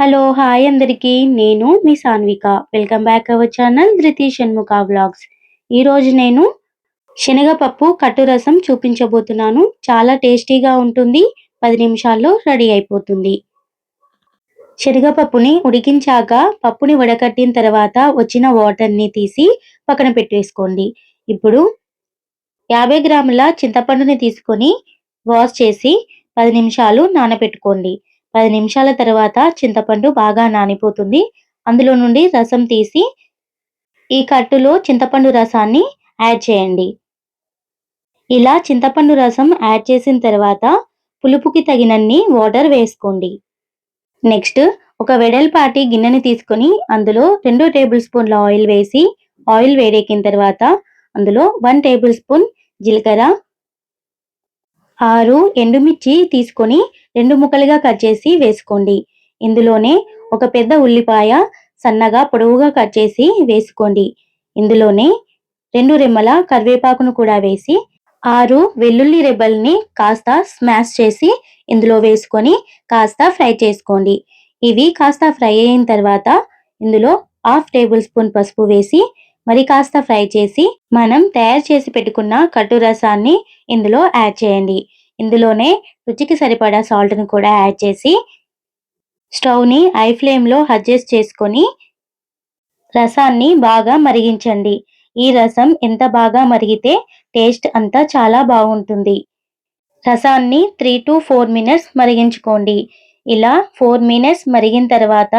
Hello! Hi అందరికీ. నేను మీ Sanvika. Welcome back our channel Dhruti Shanmukha vlogs. ఈరోజు నేను శనగపప్పు కట్టు రసం చూపించబోతున్నాను. చాలా టేస్టీగా ఉంటుంది. పది నిమిషాల్లో రెడీ అయిపోతుంది. శనగపప్పుని ఉడికించాక పప్పుని వడకట్టిన తర్వాత వచ్చిన వాటర్‌ని తీసి పక్కన పెట్టేసుకోండి. ఇప్పుడు 50 గ్రాముల చింతపండుని తీసుకొని వాష్ చేసి పది నిమిషాలు నానబెట్టుకోండి. పది నిమిషాల తర్వాత చింతపండు బాగా నానిపోతుంది. అందులో నుండి రసం తీసి ఈ కట్టులో చింతపండు రసాన్ని యాడ్ చేయండి. ఇలా చింతపండు రసం యాడ్ చేసిన తర్వాత పులుపుకి తగినన్ని వాటర్ వేసుకోండి. నెక్స్ట్ ఒక వెడల్పాటి గిన్నెని తీసుకొని అందులో రెండు టేబుల్ స్పూన్ల ఆయిల్ వేసి ఆయిల్ వేడెక్కిన తర్వాత అందులో వన్ టేబుల్ స్పూన్ జీలకర్ర ఆరు ఎండుమిర్చి తీసుకొని రెండు ముక్కలుగా కట్ చేసి వేసుకోండి. ఇందులోనే ఒక పెద్ద ఉల్లిపాయ సన్నగా పొడవుగా కట్ చేసి వేసుకోండి. ఇందులోనే రెండు రెమ్మల కరివేపాకును కూడా వేసి ఆరు వెల్లుల్లి రెబ్బల్ని కాస్త స్మాష్ చేసి ఇందులో వేసుకొని కాస్త ఫ్రై చేసుకోండి. ఇవి కాస్త ఫ్రై అయిన తర్వాత ఇందులో హాఫ్ టేబుల్ స్పూన్ పసుపు వేసి మరి కాస్త ఫ్రై చేసి మనం తయారు చేసి పెట్టుకున్న కట్టు రసాన్ని ఇందులో యాడ్ చేయండి. ఇందులోనే రుచికి సరిపడా సాల్ట్‌ని కూడా యాడ్ చేసి స్టవ్‌ని హై ఫ్లేమ్‌లో అడ్జస్ట్ చేసుకొని రసాన్ని బాగా మరిగించండి. ఈ రసం ఎంత బాగా మరిగితే టేస్ట్ అంతా చాలా బాగుంటుంది. రసాన్ని 3-4 మినిట్స్ మరిగించుకోండి. ఇలా ఫోర్ మినిట్స్ మరిగిన తర్వాత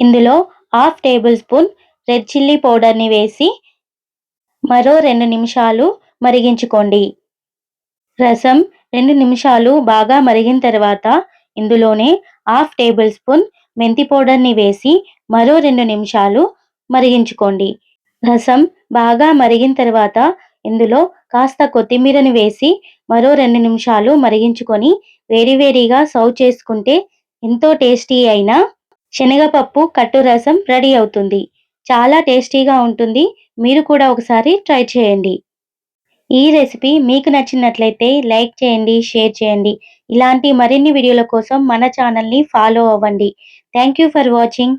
ఇందులో half tablespoon red chilli పౌడర్‌ని వేసి మరో రెండు నిమిషాలు మరిగించుకోండి. రసం రెండు నిమిషాలు బాగా మరిగిన తర్వాత ఇందులోనే హాఫ్ టేబుల్ స్పూన్ మెంతి పౌడర్‌ని వేసి మరో రెండు నిమిషాలు మరిగించుకోండి. రసం బాగా మరిగిన తర్వాత ఇందులో కాస్త కొత్తిమీరని వేసి మరో రెండు నిమిషాలు మరిగించుకొని వేడివేడిగా సర్వ్ చేసుకుంటే ఎంతో టేస్టీ అయిన శనగపప్పు కట్టు రసం రెడీ అవుతుంది. చాలా టేస్టీగా ఉంటుంది. మీరు కూడా ఒకసారి ట్రై చేయండి. ఈ రెసిపీ మీకు నచ్చినట్లయితే లైక్ చేయండి, షేర్ చేయండి. ఇలాంటి మరిన్ని వీడియోల కోసం మన ఛానల్‌ని ఫాలో అవ్వండి. Thank you for watching.